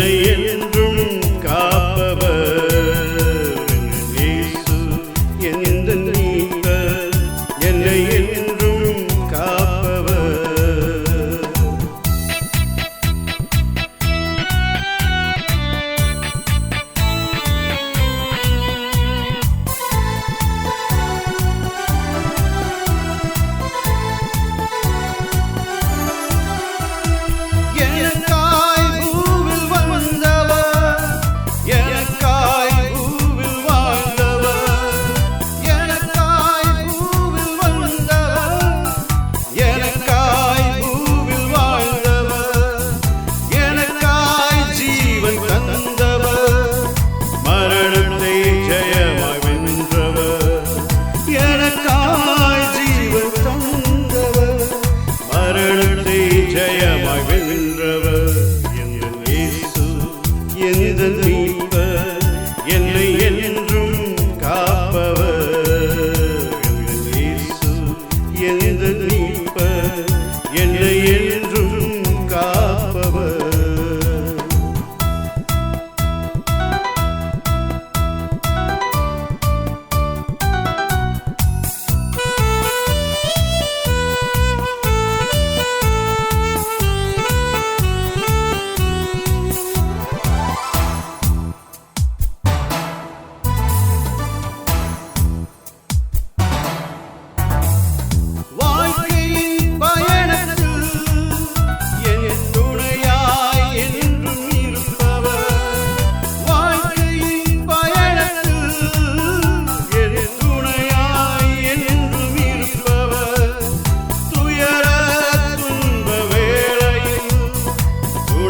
இல்லை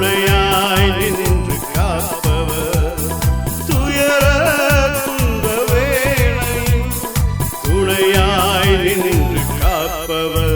துணையாய் நின்று காப்பவர். துயர துன்ப வேளையில் துணையாய் நின்று காப்பவர்.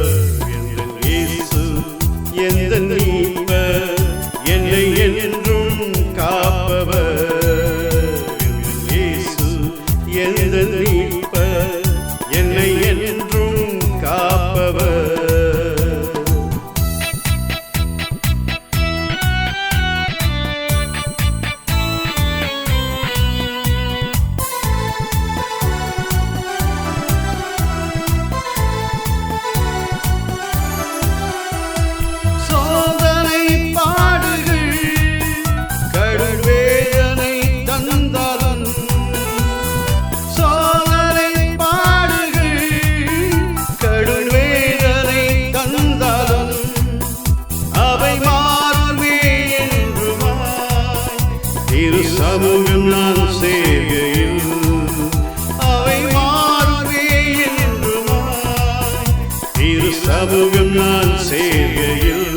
என்றும் நான் சேர்கையில்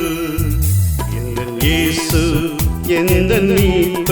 எந்த நீப்ப